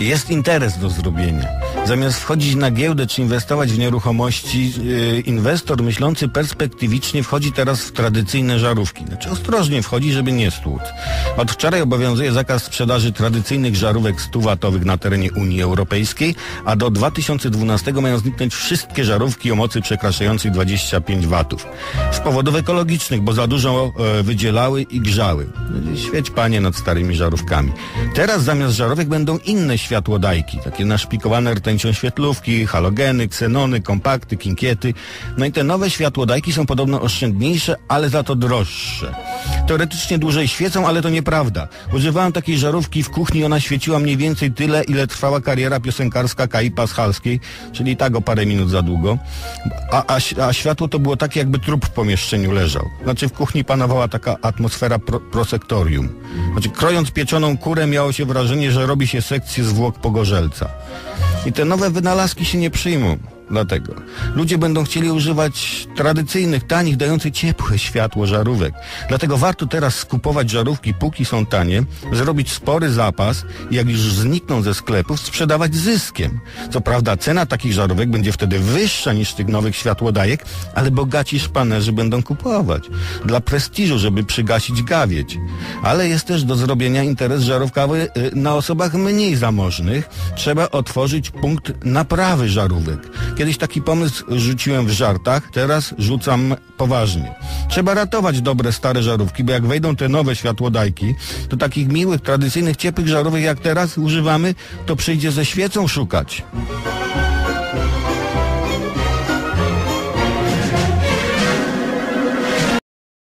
Jest interes do zrobienia. Zamiast wchodzić na giełdę czy inwestować w nieruchomości, yy, inwestor myślący perspektywicznie wchodzi teraz w tradycyjne żarówki. Znaczy ostrożnie wchodzi, żeby nie stłuc. Od wczoraj obowiązuje zakaz sprzedaży tradycyjnych żarówek 100-watowych na terenie Unii Europejskiej, a do 2012 mają zniknąć wszystkie żarówki o mocy przekraczającej 25 watów. Z powodów ekologicznych, bo za dużo e, wydzielały i grzały. Świeć panie nad starymi żarówkami. Teraz zamiast żarówek będą inne światłodajki, takie naszpikowane rtęcią świetlówki, halogeny, ksenony, kompakty, kinkiety. No i te nowe światłodajki są podobno oszczędniejsze, ale za to droższe. Teoretycznie dłużej świecą, ale to nieprawda. Używałem takiej żarówki w kuchni, ona świeciła mniej więcej tyle, ile trwała kariera piosenkarska Kai Paschalskiej, czyli tak o parę minut za długo. A, a, a światło to było takie, jakby trup w pomieszczeniu leżał. Znaczy w kuchni panowała taka atmosfera pro, prosektorium. Znaczy krojąc pieczoną kurę miało się wrażenie, że robi się sekcję zwłok pogorzelca. I te nowe wynalazki się nie przyjmą. Dlatego ludzie będą chcieli używać tradycyjnych, tanich, dających ciepłe światło żarówek. Dlatego warto teraz skupować żarówki, póki są tanie, zrobić spory zapas i jak już znikną ze sklepów, sprzedawać zyskiem. Co prawda cena takich żarówek będzie wtedy wyższa niż tych nowych światłodajek, ale bogaci szpanerzy będą kupować. Dla prestiżu, żeby przygasić gawieć. Ale jest też do zrobienia interes żarówkowy y, na osobach mniej zamożnych. Trzeba otworzyć punkt naprawy żarówek. Kiedyś taki pomysł rzuciłem w żartach, teraz rzucam poważnie. Trzeba ratować dobre stare żarówki, bo jak wejdą te nowe światłodajki, to takich miłych, tradycyjnych, ciepłych żarówek jak teraz używamy, to przyjdzie ze świecą szukać.